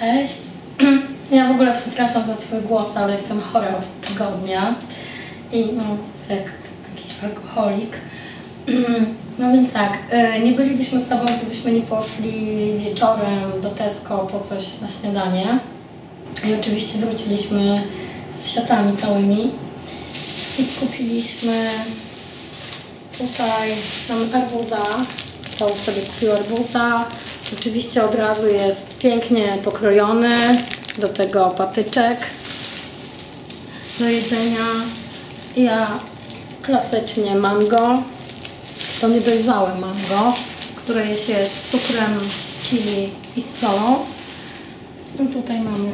Cześć. Ja w ogóle przepraszam za swój głos, ale jestem chora od tygodnia i mam głos jak jakiś alkoholik. No więc tak, y, nie bylibyśmy z Tobą, gdybyśmy nie poszli wieczorem do Tesco po coś na śniadanie. I oczywiście wróciliśmy z siatami całymi i kupiliśmy tutaj mam arbuza. To sobie kupił arbuza. Oczywiście od razu jest pięknie pokrojony. Do tego patyczek do jedzenia. Ja klasycznie mango. To niedojrzałe mango, które je się z cukrem, chili i solą. I tutaj mamy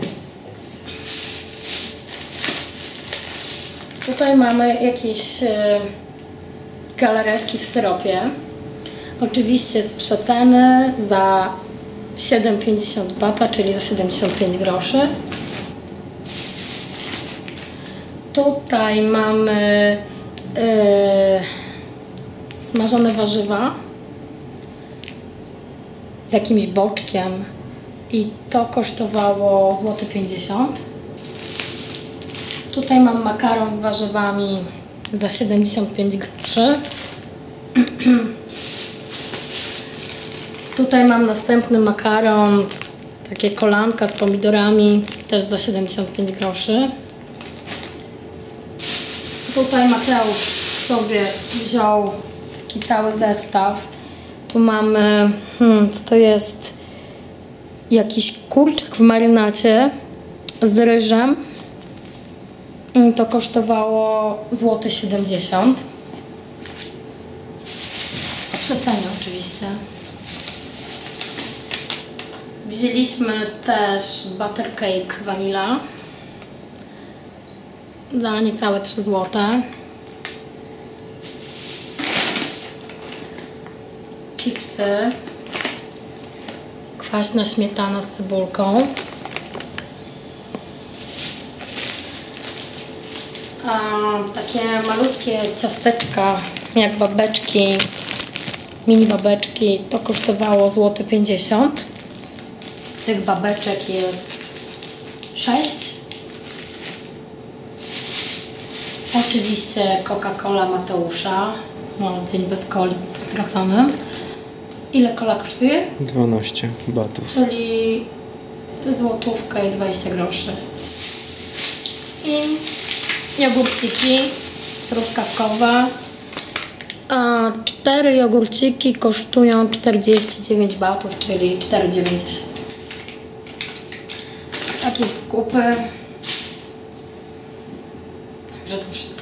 Tutaj mamy jakieś e, galaretki w syropie. Oczywiście z przeceny za 7,50 bata, czyli za 75 groszy. Tutaj mamy yy, smażone warzywa z jakimś boczkiem i to kosztowało złoty 50 Tutaj mam makaron z warzywami za 75 groszy. Tutaj mam następny makaron, takie kolanka z pomidorami, też za 75 groszy. Tutaj Mateusz sobie wziął taki cały zestaw. Tu mamy, hmm, co to jest? Jakiś kurczak w marynacie z ryżem. Mm, To kosztowało złoty 70 zł. W przecenie oczywiście. Wzięliśmy też butter cake vanilla za niecałe 3 zł. Chipsy. Kwaśna śmietana z cebulką. A, takie malutkie ciasteczka, jak babeczki, mini babeczki, to kosztowało złoty 50 zł. Tych babeczek jest 6. Oczywiście Coca-Cola Mateusza. No, dzień bez coli stracony. Ile kola kosztuje? 12 batów. Czyli złotówkę i 20 groszy. I jogurciki truskawkowe. A cztery jogurciki kosztują 49 batów, czyli 4,90. Takie zakupy. Także to wszystko.